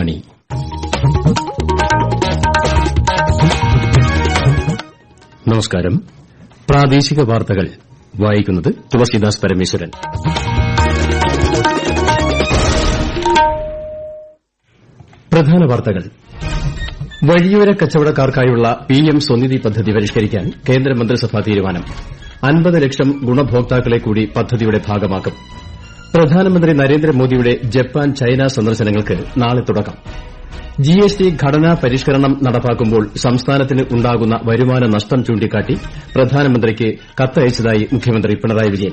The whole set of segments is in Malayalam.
ആകാശവാണി നമസ്കാരം. പ്രാദേശിക വാർത്തകൾ. വായിക്കുന്നത് തുളസിദാസ് പരമേശ്വരൻ. പ്രധാന വാർത്തകൾ. വഴിയോര കച്ചവടക്കാർക്കായുള്ള പിഎം സ്വനിധി പദ്ധതി പരിഷ്കരിക്കാൻ കേന്ദ്രമന്ത്രിസഭാ തീരുമാനം. അൻപത് ലക്ഷം ഗുണഭോക്താക്കളെ കൂടി പദ്ധതിയുടെ ഭാഗമാക്കും. പ്രധാനമന്ത്രി നരേന്ദ്രമോദിയുടെ ജപ്പാൻ ചൈന സന്ദർശനങ്ങൾക്ക് നാളെ തുടക്കം. ജി എസ് ടി ഘടനാ പരിഷ്കരണം നടപ്പാക്കുമ്പോൾ സംസ്ഥാനത്തിന് ഉണ്ടാകുന്ന വരുമാന നഷ്ടം ചൂണ്ടിക്കാട്ടി പ്രധാനമന്ത്രിക്ക് കത്തയച്ചതായി മുഖ്യമന്ത്രി പിണറായി വിജയൻ.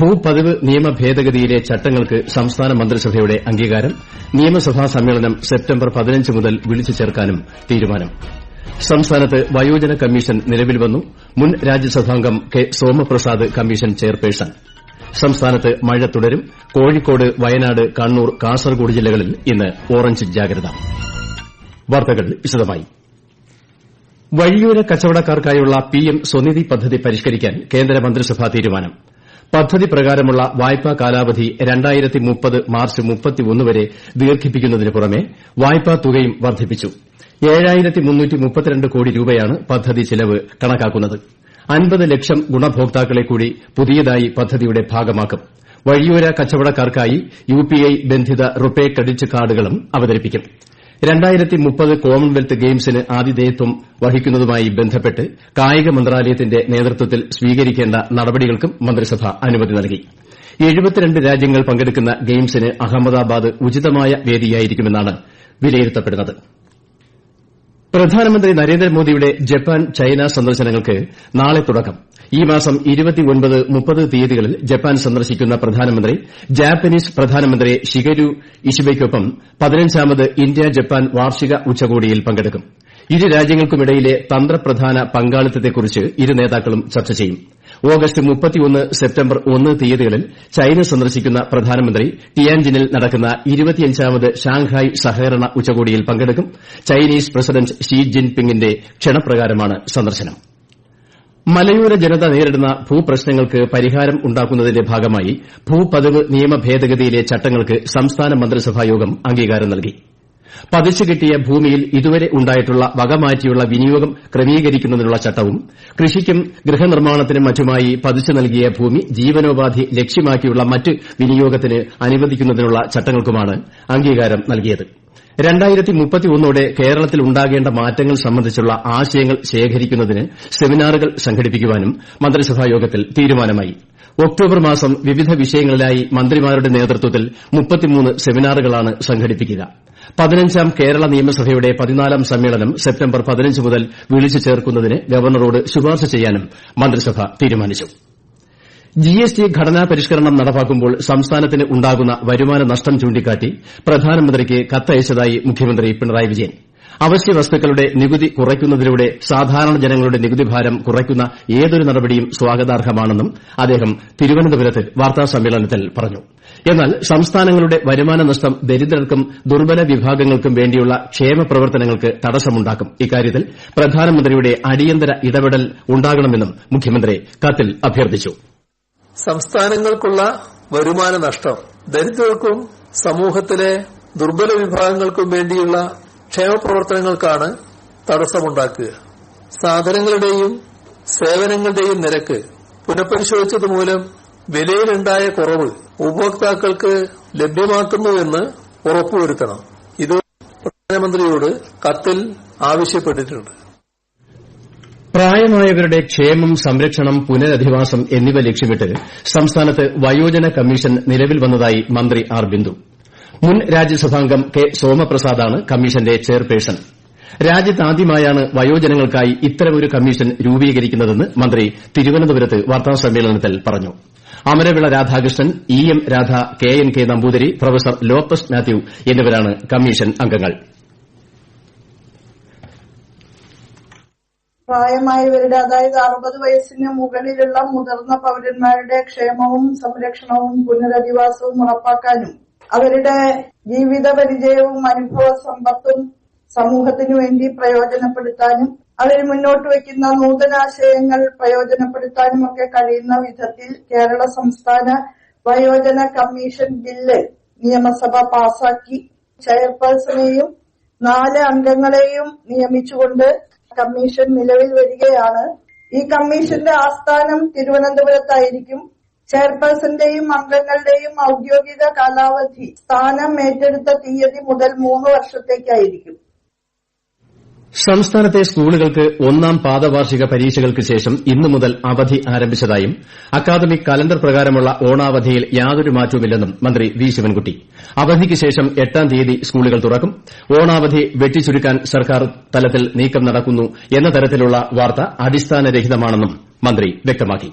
ഭൂപതിവ് നിയമ ഭേദഗതിയിലെ ചട്ടങ്ങൾക്ക് സംസ്ഥാന മന്ത്രിസഭയുടെ അംഗീകാരം നിയമസഭാ സമ്മേളനം സെപ്റ്റംബർ പതിനഞ്ച് മുതൽ വിളിച്ചു ചേർക്കാനും തീരുമാനം. സംസ്ഥാനത്ത് വയോജന കമ്മീഷൻ നിലവിൽ വന്നു. മുൻ രാജ്യസഭാംഗം കെ. Somaprasad commission chairperson. സംസ്ഥാനത്ത് മഴ തുടരും. കോഴിക്കോട് വയനാട് കണ്ണൂർ കാസർഗോഡ് ജില്ലകളിൽ ഇന്ന് ഓറഞ്ച് ജാഗ്രത. വഴിയോര കച്ചവടക്കാർക്കായുള്ള പിഎം സ്വനിധി പദ്ധതി പരിഷ്കരിക്കാൻ കേന്ദ്രമന്ത്രിസഭാ തീരുമാനം. പദ്ധതി പ്രകാരമുള്ള വായ്പാ കാലാവധി മാർച്ച് വരെ ദീർഘിപ്പിക്കുന്നതിന് പുറമെ വായ്പാ തുകയും വർദ്ധിപ്പിച്ചു. കോടി രൂപയാണ് പദ്ധതി ചെലവ് കണക്കാക്കുന്നത്. അൻപത് ലക്ഷം ഗുണഭോക്താക്കളെ കൂടി പുതിയതായി പദ്ധതിയുടെ ഭാഗമാക്കും. വഴിയോര കച്ചവടക്കാർക്കായി യുപിഐ ബന്ധിത റുപേ ക്രെഡിറ്റ് കാർഡുകളും അവതരിപ്പിക്കും. കോമൺവെൽത്ത് ഗെയിംസിന് ആതിഥേയത്വം വഹിക്കുന്നതുമായി ബന്ധപ്പെട്ട് കായിക മന്ത്രാലയത്തിന്റെ നേതൃത്വത്തിൽ സ്വീകരിക്കേണ്ട നടപടികൾക്കും മന്ത്രിസഭ അനുമതി നൽകി. രാജ്യങ്ങൾ പങ്കെടുക്കുന്ന ഗെയിംസിന് അഹമ്മദാബാദ് ഉചിതമായ വേദിയായിരിക്കുമെന്നാണ് വിലയിരുത്തപ്പെടുന്നത്. പ്രധാനമന്ത്രി നരേന്ദ്രമോദിയുടെ ജപ്പാൻ ചൈന സന്ദർശനങ്ങൾക്ക് നാളെ തുടക്കം. ഈ മാസം തീയതികളിൽ ജപ്പാൻ സന്ദർശിക്കുന്ന പ്രധാനമന്ത്രി ജാപ്പനീസ് പ്രധാനമന്ത്രി ഷിഗരു ഇഷിബയ്ക്കൊപ്പം പതിനഞ്ചാമത് ഇന്ത്യ ജപ്പാൻ വാർഷിക ഉച്ചകോടിയിൽ പങ്കെടുക്കും. ഇരു രാജ്യങ്ങൾക്കുമിടയിലെ തന്ത്രപ്രധാന പങ്കാളിത്തത്തെക്കുറിച്ച് ഇരു നേതാക്കളും ചർച്ച ചെയ്യും. ഓഗസ്റ്റ് മുപ്പത്തിയൊന്ന് സെപ്റ്റംബർ ഒന്ന് തീയതികളിൽ ചൈന സന്ദർശിക്കുന്ന പ്രധാനമന്ത്രി ടിയാൻജിനിൽ നടക്കുന്ന ഇരുപത്തിയഞ്ചാമത് ഷാങ്ഹായ് സഹകരണ ഉച്ചകോടിയിൽ പങ്കെടുക്കും ചൈനീസ് പ്രസിഡന്റ് ഷീ ജിൻപിങ്ങിന്റെ ക്ഷണപ്രകാരമാണ് സന്ദർശനം. മലയോര ജനത നേരിടുന്ന ഭൂപ്രശ്നങ്ങൾക്ക് പരിഹാരം ഉണ്ടാക്കുന്നതിന്റെ ഭാഗമായി ഭൂപതിവ് നിയമ ഭേദഗതിയിലെ ചട്ടങ്ങൾക്ക് സംസ്ഥാന മന്ത്രിസഭായോഗം അംഗീകാരം നൽകി. പതിച്ചു കിട്ടിയ ഭൂമിയിൽ ഇതുവരെ ഉണ്ടായിട്ടുള്ള വകമാറ്റിയുള്ള വിനിയോഗം ക്രമീകരിക്കുന്നതിനുള്ള ചട്ടവും കൃഷിക്കും ഗൃഹനിർമ്മാണത്തിനും മറ്റുമായി പതിച്ചു നൽകിയ ഭൂമി ജീവനോപാധി ലക്ഷ്യമാക്കിയുള്ള മറ്റ് വിനിയോഗത്തിന് അനുവദിക്കുന്നതിനുള്ള ചട്ടങ്ങൾക്കുമാണ് അംഗീകാരം നൽകിയത്. ഓടെ കേരളത്തിൽ ഉണ്ടാകേണ്ട മാറ്റങ്ങൾ സംബന്ധിച്ചുള്ള ആശയങ്ങൾ ശേഖരിക്കുന്നതിന് സെമിനാറുകൾ സംഘടിപ്പിക്കാനും മന്ത്രിസഭായോഗത്തിൽ തീരുമാനമായി. ഒക്ടോബർ മാസം വിവിധ വിഷയങ്ങളിലായി മന്ത്രിമാരുടെ നേതൃത്വത്തിൽ സെമിനാറുകളാണ് സംഘടിപ്പിക്കുക. പതിനഞ്ചാം കേരള നിയമസഭയുടെ പതിനാലാം സമ്മേളനം സെപ്റ്റംബർ പതിനഞ്ച് മുതൽ വിളിച്ചു ചേർക്കുന്നതിന് ഗവർണറോട് ശുപാർശ ചെയ്യാനും മന്ത്രിസഭ തീരുമാനിച്ചു. ജിഎസ്ടി ഘടനാ പരിഷ്കരണം നടപ്പാക്കുമ്പോൾ സംസ്ഥാനത്തിന് ഉണ്ടാകുന്ന വരുമാന നഷ്ടം ചൂണ്ടിക്കാട്ടി പ്രധാനമന്ത്രിക്ക് കത്തയച്ചതായി മുഖ്യമന്ത്രി പിണറായി വിജയൻ. അവശ്യ വസ്തുക്കളുടെ നികുതി കുറയ്ക്കുന്നതിലൂടെ സാധാരണ ജനങ്ങളുടെ നികുതിഭാരം കുറയ്ക്കുന്ന ഏതൊരു നടപടിയും സ്വാഗതാർഹമാണെന്നും അദ്ദേഹം തിരുവനന്തപുരത്ത് വാർത്താസമ്മേളനത്തിൽ പറഞ്ഞു. എന്നാൽ സംസ്ഥാനങ്ങളുടെ വരുമാന നഷ്ടം ദരിദ്രർക്കും ദുർബല വിഭാഗങ്ങൾക്കും വേണ്ടിയുള്ള ക്ഷേമ പ്രവർത്തനങ്ങൾക്ക് തടസ്സമുണ്ടാക്കും. ഇക്കാര്യത്തിൽ പ്രധാനമന്ത്രിയുടെ അടിയന്തര ഇടപെടൽ ഉണ്ടാകണമെന്നും മുഖ്യമന്ത്രി കത്തിൽ അഭ്യർത്ഥിച്ചു. സംസ്ഥാനങ്ങൾക്കുള്ള വരുമാന നഷ്ടം ദരിദ്രർക്കും സമൂഹത്തിലെ ദുർബല വിഭാഗങ്ങൾക്കും വേണ്ടിയുള്ള ക്ഷേമപ്രവർത്തനങ്ങൾക്കാണ് തടസ്സമുണ്ടാക്കുക. സാധനങ്ങളുടെയും സേവനങ്ങളുടെയും നിരക്ക് പുനഃപരിശോധിച്ചതുമൂലം വിലയിലുണ്ടായ കുറവ് ഉപഭോക്താക്കൾക്ക് ലഭ്യമാക്കുന്നുവെന്ന് ഉറപ്പുവരുത്തണം. ഇത് പ്രധാനമന്ത്രിയോട് കത്തിൽ ആവശ്യപ്പെട്ടിട്ടുണ്ട്. പ്രായമായവരുടെ ക്ഷേമം സംരക്ഷണം പുനരധിവാസം എന്നിവ ലക്ഷ്യമിട്ട് സംസ്ഥാനത്ത് വയോജന കമ്മീഷൻ നിലവിൽ വന്നതായി മന്ത്രി ആർ ബിന്ദു. മുൻ രാജ്യസഭാംഗം കെ സോമപ്രസാദാണ് കമ്മീഷന്റെ ചെയർപേഴ്സൺ. രാജ്യത്താദ്യമായാണ് വയോജനങ്ങൾക്കായി ഇത്തരമൊരു കമ്മീഷൻ രൂപീകരിക്കുന്നതെന്ന് മന്ത്രി തിരുവനന്തപുരത്ത് വാർത്താസമ്മേളനത്തിൽ പറഞ്ഞു. Amaravila Radhakrishnan E M Radha K N K Namboothiri professor Lopez Mathew എന്നിവരാണ് കമ്മീഷൻ അംഗങ്ങൾ. പ്രായമായവരുടെ അതായത് അറുപത് വയസ്സിന് മുകളിലുള്ള മുതിർന്ന പൌരന്മാരുടെ ക്ഷേമവും സംരക്ഷണവും പുനരധിവാസവും ഉറപ്പാക്കാനും അവരുടെ ജീവിത പരിചയവും അനുഭവ സമ്പത്തും സമൂഹത്തിനു വേണ്ടി പ്രയോജനപ്പെടുത്താനും അവർ മുന്നോട്ട് വയ്ക്കുന്ന നൂതനാശയങ്ങൾ പ്രയോജനപ്പെടുത്താനും ഒക്കെ കഴിയുന്ന വിധത്തിൽ കേരള സംസ്ഥാന വയോജന കമ്മീഷൻ ബില്ല് നിയമസഭ പാസാക്കി. ചെയർപേഴ്സണെയും നാല് അംഗങ്ങളെയും നിയമിച്ചുകൊണ്ട് കമ്മീഷൻ നിലവിൽ വരികയാണ്. ഈ കമ്മീഷന്റെ ആസ്ഥാനം തിരുവനന്തപുരത്തായിരിക്കും. ചെയർപേഴ്സന്റെയും അംഗങ്ങളുടെയും ഔദ്യോഗിക കാലാവധി സ്ഥാനം ഏറ്റെടുത്ത തീയതി മുതൽ മൂന്ന് വർഷത്തേക്കായിരിക്കും. സംസ്ഥാനത്തെ സ്കൂളുകൾക്ക് ഒന്നാം പാദവാർഷിക പരീക്ഷകൾക്ക് ശേഷം ഇന്നു മുതൽ അവധി ആരംഭിച്ചതായും അക്കാദമിക് കലണ്ടർ പ്രകാരമുള്ള ഓണാവധിയിൽ യാതൊരു മാറ്റവുമില്ലെന്നും മന്ത്രി വി. ശിവൻകുട്ടി. അവധിക്ക് ശേഷം എട്ടാം തീയതി സ്കൂളുകൾ തുറക്കും. ഓണാവധി വെട്ടിച്ചുരുക്കാൻ സർക്കാർ തലത്തിൽ നീക്കം നടക്കുന്നു എന്ന തരത്തിലുള്ള വാർത്ത അടിസ്ഥാനരഹിതമാണെന്നും മന്ത്രി വ്യക്തമാക്കി.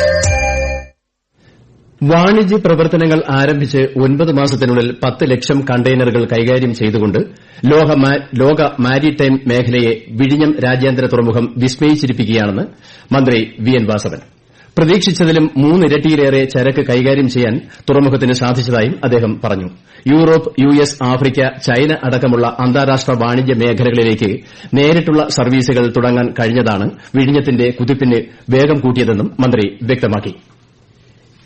വാണിജ്യ പ്രവർത്തനങ്ങൾ ആരംഭിച്ച് ഒൻപത് മാസത്തിനുള്ളിൽ പത്ത് ലക്ഷം കണ്ടെയ്നറുകൾ കൈകാര്യം ചെയ്തുകൊണ്ട് ലോക മാരിടൈം മേഖലയെ വിഴിഞ്ഞം രാജ്യാന്തര തുറമുഖം വിസ്മയിച്ചിരിക്കുകയാണെന്ന് മന്ത്രി വി എൻ വാസവൻ. പ്രതീക്ഷിച്ചതിലും മൂന്നിരട്ടിയിലേറെ ചരക്ക് കൈകാര്യം ചെയ്യാൻ തുറമുഖത്തിന് സാധിച്ചതായും അദ്ദേഹം പറഞ്ഞു. Europe U S Africa China അടക്കമുള്ള അന്താരാഷ്ട്ര വാണിജ്യ മേഖലകളിലേക്ക് നേരിട്ടുള്ള സർവീസുകൾ തുടങ്ങാൻ കഴിഞ്ഞതാണ് വിഴിഞ്ഞത്തിന്റെ കുതിപ്പിന് വേഗം കൂട്ടിയതെന്നും മന്ത്രി വ്യക്തമാക്കി.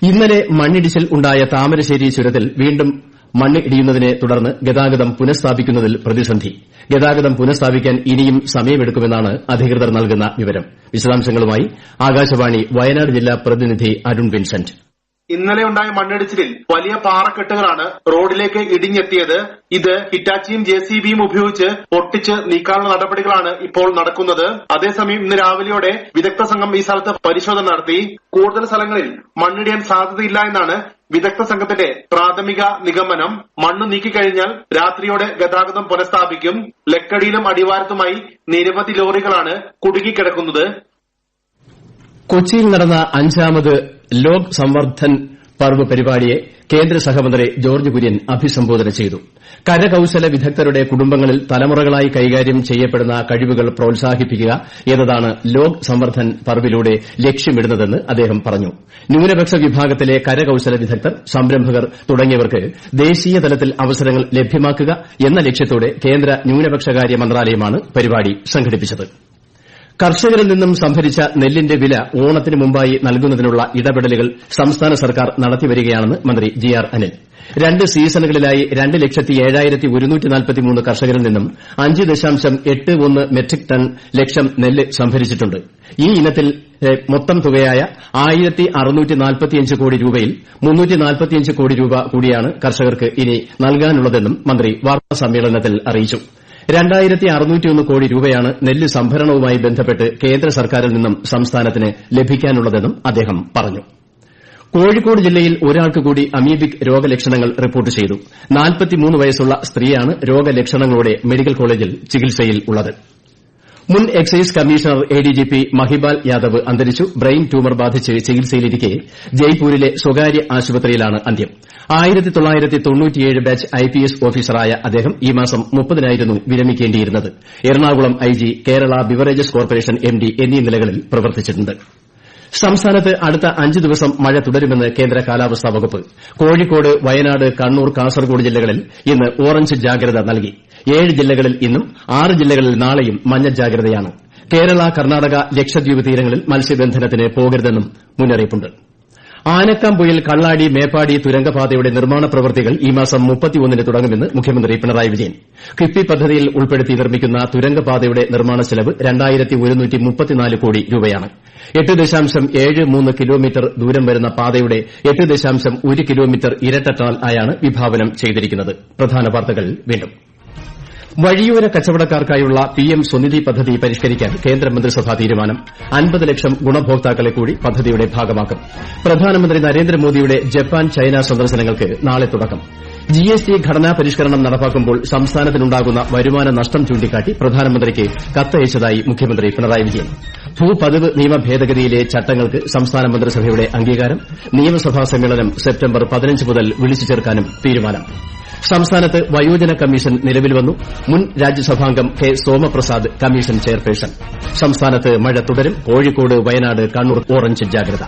ഇന്നലെ മണ്ണിടിച്ചിൽ ഉണ്ടായ താമരശ്ശേരി ചുരത്തിൽ വീണ്ടും മണ്ണിടിയുന്നതിനെ തുടർന്ന് ഗതാഗതം പുനഃസ്ഥാപിക്കുന്നതിൽ പ്രതിസന്ധി. ഗതാഗതം പുനഃസ്ഥാപിക്കാൻ ഇനിയും സമയമെടുക്കുമെന്നാണ് അധികൃതർ നൽകുന്ന വിവരം. വിശദാംശങ്ങളുമായി ആകാശവാണി വയനാട് ജില്ലാ പ്രതിനിധി അരുൺ വിൻസെന്റ്. ഇന്നലെ ഉണ്ടായ മണ്ണിടിച്ചിലിൽ വലിയ പാറക്കെട്ടുകളാണ് റോഡിലേക്ക് ഇടിഞ്ഞെത്തിയത്. ഇത് ഹിറ്റാച്ചിയും ജെ സി ബിയും ഉപയോഗിച്ച് പൊട്ടിച്ച് നീക്കാനുള്ള നടപടികളാണ് ഇപ്പോൾ നടക്കുന്നത്. അതേസമയം ഇന്ന് രാവിലെയോടെ വിദഗ്ധ സംഘം ഈ സ്ഥലത്ത് പരിശോധന നടത്തി. കൂടുതൽ സ്ഥലങ്ങളിൽ മണ്ണിടിയാൻ സാധ്യതയില്ല എന്നാണ് വിദഗ്ധ സംഘത്തിന്റെ പ്രാഥമിക നിഗമനം. മണ്ണ് നീക്കിക്കഴിഞ്ഞാൽ രാത്രിയോടെ ഗതാഗതം പുനഃസ്ഥാപിക്കും. ലക്കടിയിലും അടിവാരത്തുമായി നിരവധി ലോറികളാണ് കുടുങ്ങിക്കിടക്കുന്നത്. കൊച്ചിയിൽ നടന്ന അഞ്ചാമത് ലോക് സംവർദ്ധൻ പർവ് പരിപാടിയെ കേന്ദ്ര സഹമന്ത്രി ജോർജ് കുര്യൻ അഭിസംബോധന ചെയ്തു. കരകൌശല വിദഗ്ധരുടെ കുടുംബങ്ങളിൽ തലമുറകളായി കൈകാര്യം ചെയ്യപ്പെടുന്ന കഴിവുകൾ പ്രോത്സാഹിപ്പിക്കുക എന്നതാണ് ലോക് സംവർദ്ധൻ പർവിലൂടെ ലക്ഷ്യമിടുന്നതെന്ന് അദ്ദേഹം പറഞ്ഞു. ന്യൂനപക്ഷ വിഭാഗത്തിലെ കരകൌശല വിദഗ്ധർ സംരംഭകർ തുടങ്ങിയവർക്ക് ദേശീയ തലത്തിൽ അവസരങ്ങൾ ലഭ്യമാക്കുക എന്ന ലക്ഷ്യത്തോടെ കേന്ദ്ര ന്യൂനപക്ഷകാര്യ മന്ത്രാലയമാണ് പരിപാടി സംഘടിപ്പിച്ചത്. കർഷകരിൽ നിന്നും സംഭരിച്ച നെല്ലിന്റെ വില ഓണത്തിന് മുമ്പായി നൽകുന്നതിനുള്ള ഇടപെടലുകൾ സംസ്ഥാന സർക്കാർ നടത്തിവരികയാണെന്ന് മന്ത്രി ജി ആർ അനിൽ. രണ്ട് സീസണുകളിലായി രണ്ട് ലക്ഷത്തി ഏഴായിരത്തി ഒരുന്നൂറ്റി നാൽപ്പത്തിമൂന്ന് കർഷകരിൽ നിന്നും അഞ്ച് ദശാംശം എട്ട് ഒന്ന് മെട്രിക് ടൺ ലക്ഷം നെല്ല് സംഭരിച്ചിട്ടുണ്ട്. ഈ ഇനത്തിൽ മൊത്തം തുകയായ ആയിരത്തി അറുന്നൂറ്റി നാൽപ്പത്തിയഞ്ച് കോടി രൂപയിൽ മുന്നൂറ്റി നാൽപ്പത്തിയഞ്ച് കോടി രൂപ കൂടിയാണ് കർഷകർക്ക് ഇനി നൽകാനുള്ളതെന്നും മന്ത്രി വാർത്താസമ്മേളനത്തിൽ അറിയിച്ചു. കോടി രൂപയാണ് നെല്ല് സംഭരണവുമായി ബന്ധപ്പെട്ട് കേന്ദ്ര സർക്കാരിൽ നിന്നും സംസ്ഥാനത്തിന് ലഭിക്കാനുള്ളതെന്നും അദ്ദേഹം പറഞ്ഞു. കോഴിക്കോട് ജില്ലയിൽ ഒരാൾക്ക് കൂടി അമീബിക് രോഗലക്ഷണങ്ങൾ റിപ്പോർട്ട് ചെയ്തു. വയസ്സുള്ള സ്ത്രീയാണ് രോഗലക്ഷണങ്ങളോടെ മെഡിക്കൽ കോളേജിൽ ചികിത്സയിലുള്ളത് മുൻ excise commissioner ADGP Mahipal Yadav അന്തരിച്ചു. ബ്രെയിൻ ട്യൂമർ ബാധിച്ച് ചികിത്സയിലിരിക്കെ ജയ്പൂരിലെ സ്വകാര്യ ആശുപത്രിയിലാണ് അന്ത്യം. ബാച്ച് ഐപിഎസ് ഓഫീസറായ അദ്ദേഹം ഈ മാസം മുപ്പതിനായിരുന്നു വിരമിക്കേണ്ടിയിരുന്നത്. Ernakulam IG Kerala beverages corporation MD എന്നീ നിലകളിൽ പ്രവർത്തിച്ചിട്ടുണ്ട്. സംസ്ഥാനത്ത് അടുത്ത അഞ്ച് ദിവസം മഴ തുടരുമെന്ന് കേന്ദ്ര കാലാവസ്ഥാ വകുപ്പ്. കോഴിക്കോട് വയനാട് കണ്ണൂർ കാസർഗോഡ് ജില്ലകളിൽ ഇന്ന് ഓറഞ്ച് ജാഗ്രത നൽകി. ഏഴ് ജില്ലകളിൽ ഇന്നും ആറ് ജില്ലകളിൽ നാളെയും മഞ്ഞ ജാഗ്രതയാണ്. കേരള കർണാടക ലക്ഷദ്വീപ് തീരങ്ങളിൽ മത്സ്യബന്ധനത്തിന് പോകരുതെന്നും മുന്നറിയിപ്പുണ്ട്. ആനക്കാംപൊയിൽ കള്ളാടി മേപ്പാടി തുരങ്കപാതയുടെ നിർമ്മാണ പ്രവൃത്തികൾ ഈ മാസം മുപ്പത്തിയൊന്നിന് തുടങ്ങുമെന്ന് മുഖ്യമന്ത്രി പിണറായി വിജയൻ. കിഫ്ബി പദ്ധതിയിൽ ഉൾപ്പെടുത്തി നിർമ്മിക്കുന്ന തുരങ്കപാതയുടെ നിർമ്മാണ ചെലവ് കോടി കിലോമീറ്റർ ദൂരം വരുന്ന പാതയുടെ എട്ട് ദശാംശം ഒരു കിലോമീറ്റർ ഇരട്ട ആയാണ് വിഭാവനം ചെയ്തിരിക്കുന്നത്. വഴിയോര കച്ചവടക്കാർക്കായുള്ള പിഎം സ്വനിധി പദ്ധതി പരിഷ്കരിക്കാൻ കേന്ദ്രമന്ത്രിസഭാ തീരുമാനം. അൻപത് ലക്ഷം ഗുണഭോക്താക്കളെ കൂടി പദ്ധതിയുടെ ഭാഗമാക്കും. പ്രധാനമന്ത്രി നരേന്ദ്രമോദിയുടെ ജപ്പാൻ ചൈന സന്ദർശനങ്ങൾക്ക് നാളെ തുടക്കം. ജിഎസ്ടി ഘടനാ പരിഷ്കരണം നടപ്പാക്കുമ്പോൾ സംസ്ഥാനത്തിനുണ്ടാകുന്ന വരുമാന നഷ്ടം ചൂണ്ടിക്കാട്ടി പ്രധാനമന്ത്രിക്ക് കത്തയച്ചതായി മുഖ്യമന്ത്രി പിണറായി വിജയൻ. ഭൂപതിവ് നിയമ ഭേദഗതിയിലെ ചട്ടങ്ങൾക്ക് സംസ്ഥാന മന്ത്രിസഭയുടെ അംഗീകാരം. നിയമസഭാ സമ്മേളനം സെപ്റ്റംബർ പതിനഞ്ച് മുതൽ വിളിച്ചു ചേർക്കാനും തീരുമാനം. സംസ്ഥാനത്ത് വയോജന കമ്മീഷൻ നിലവിൽ വന്നു. മുൻ രാജ്യസഭാംഗം കെ സോമപ്രസാദ് കമ്മീഷൻ ചെയർപേഴ്സൺ. സംസ്ഥാനത്ത് മഴ തുടരും. കോഴിക്കോട് വയനാട് കണ്ണൂർ ഓറഞ്ച് ജാഗ്രത.